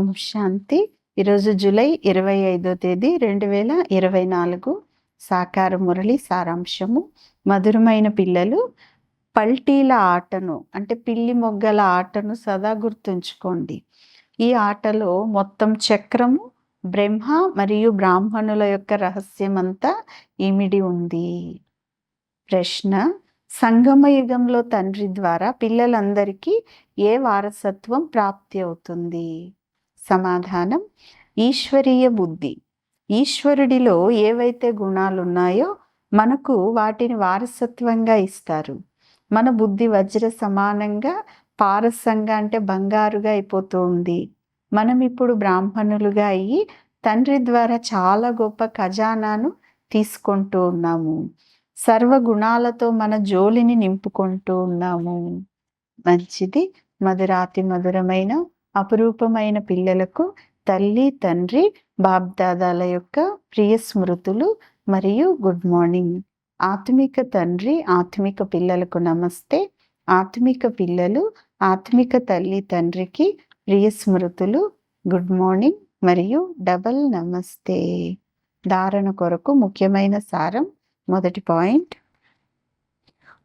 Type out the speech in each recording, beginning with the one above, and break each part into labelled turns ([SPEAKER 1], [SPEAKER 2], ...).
[SPEAKER 1] ఓం శాంతి. ఈరోజు జూలై ఇరవై ఐదో తేదీ రెండు వేల ఇరవై నాలుగు సాకార మురళి సారాంశము. మధురమైన పిల్లలు పల్టీల ఆటను అంటే పిల్లి మొగ్గల ఆటను సదా గుర్తుంచుకోండి. ఈ ఆటలో మొత్తం చక్రము బ్రహ్మ మరియు బ్రాహ్మణుల యొక్క రహస్యం అంతా ఇమిడి ఉంది. ప్రశ్న సంగమ యుగంలో తండ్రి ద్వారా పిల్లలందరికీ ఏ వారసత్వం ప్రాప్తి అవుతుంది? సమాధానం? ఈశ్వరీయ బుద్ధి. ఈశ్వరుడిలో ఏవైతే గుణాలు ఉన్నాయో మనకు వాటిని వారసత్వంగా ఇస్తారు. మన బుద్ధి వజ్ర సమానంగా పారసంగా అంటే బంగారుగా అయిపోతూ ఉంది. మనం ఇప్పుడు బ్రాహ్మణులుగా అయ్యి తండ్రి ద్వారా చాలా గొప్ప ఖజానాను తీసుకుంటూ ఉన్నాము. సర్వ గుణాలతో మన జోలిని నింపుకుంటూ ఉన్నాము. మంచిది. మధురాతి మధురమైన అపురూపమైన పిల్లలకు తల్లి తండ్రి బాబ్దాదాల యొక్క ప్రియ స్మృతులు మరియు గుడ్ మార్నింగ్. ఆత్మిక తండ్రి ఆత్మిక పిల్లలకు నమస్తే. ఆత్మిక పిల్లలు ఆత్మిక తల్లి తండ్రికి ప్రియ స్మృతులు గుడ్ మార్నింగ్ మరియు డబల్ నమస్తే. ధారణ కొరకు ముఖ్యమైన సారం మొదటి పాయింట్.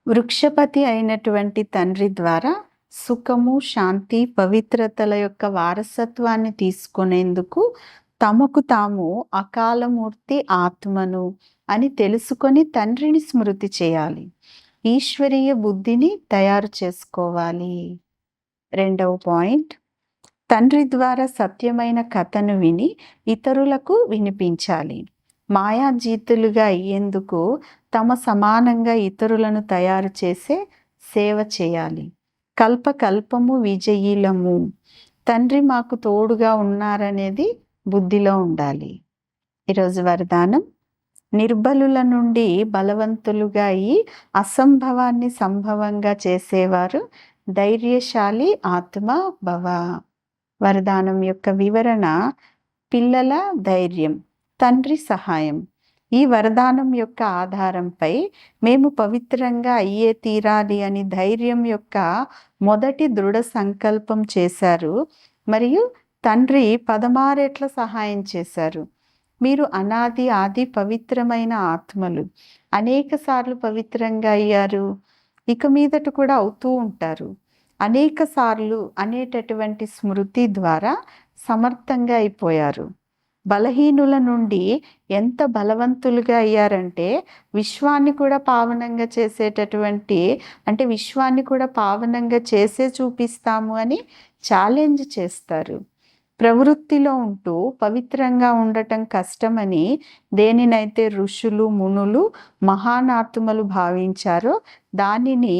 [SPEAKER 1] వృక్షపతి అయినటువంటి తండ్రి ద్వారా సుఖము శాంతి పవిత్రతల యొక్క వారసత్వాన్ని తీసుకునేందుకు తమకు తాము అకాలమూర్తి ఆత్మను అని తెలుసుకొని తండ్రిని స్మృతి చేయాలి. ఈశ్వరీయ బుద్ధిని తయారు చేసుకోవాలి. రెండవ పాయింట్. తండ్రి ద్వారా సత్యమైన కథను విని ఇతరులకు వినిపించాలి. మాయాజీతులుగా అయ్యేందుకు తమ సమానంగా ఇతరులను తయారు చేసే సేవ చేయాలి. కల్పకల్పము విజయీలము. తండ్రి మాకు తోడుగా ఉన్నారనేది బుద్ధిలో ఉండాలి. ఈరోజు వరదానం. నిర్బలుల నుండి బలవంతులుగా అయి అసంభవాన్ని సంభవంగా చేసేవారు ధైర్యశాలి ఆత్మ భవ. వరదానం యొక్క వివరణ పిల్లల ధైర్యం తండ్రి సహాయం. ఈ వరదానం యొక్క ఆధారంపై మేము పవిత్రంగా అయ్యే తీరాలి అని ధైర్యం యొక్క మొదటి దృఢ సంకల్పం చేశారు. మరియు తండ్రి పదమారేట్ల సహాయం చేశారు. మీరు అనాది ఆది పవిత్రమైన ఆత్మలు. అనేక సార్లు పవిత్రంగా అయ్యారు. ఇక మీదట కూడా అవుతూ ఉంటారు. అనేక సార్లు అనేటటువంటి స్మృతి ద్వారా సమర్థంగా అయిపోయారు. బలహీనుల నుండి ఎంత బలవంతులుగా అయ్యారంటే విశ్వాన్ని కూడా పావనంగా చేసేటటువంటి అంటే విశ్వాన్ని కూడా పావనంగా చేసే చూపిస్తాము అని ఛాలెంజ్ చేస్తారు. ప్రవృత్తిలో ఉంటూ పవిత్రంగా ఉండటం కష్టమని దేనినైతే ఋషులు మునులు మహానాత్మలు భావించారో దానిని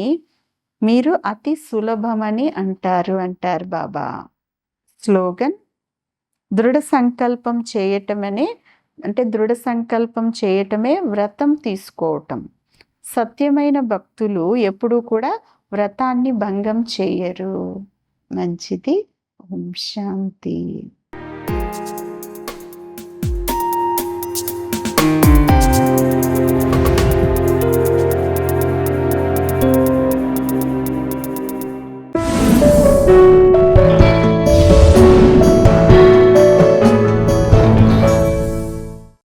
[SPEAKER 1] మీరు అతి సులభమని అంటారు అంటారు బాబా. స్లోగన్ దృఢ సంకల్పం చేయటమనే అంటే దృఢ సంకల్పం చేయటమే వ్రతం తీసుకోవటం. సత్యమైన భక్తులు ఎప్పుడూ కూడా వ్రతాన్ని భంగం చేయరు. మంచిది. ఓం శాంతి.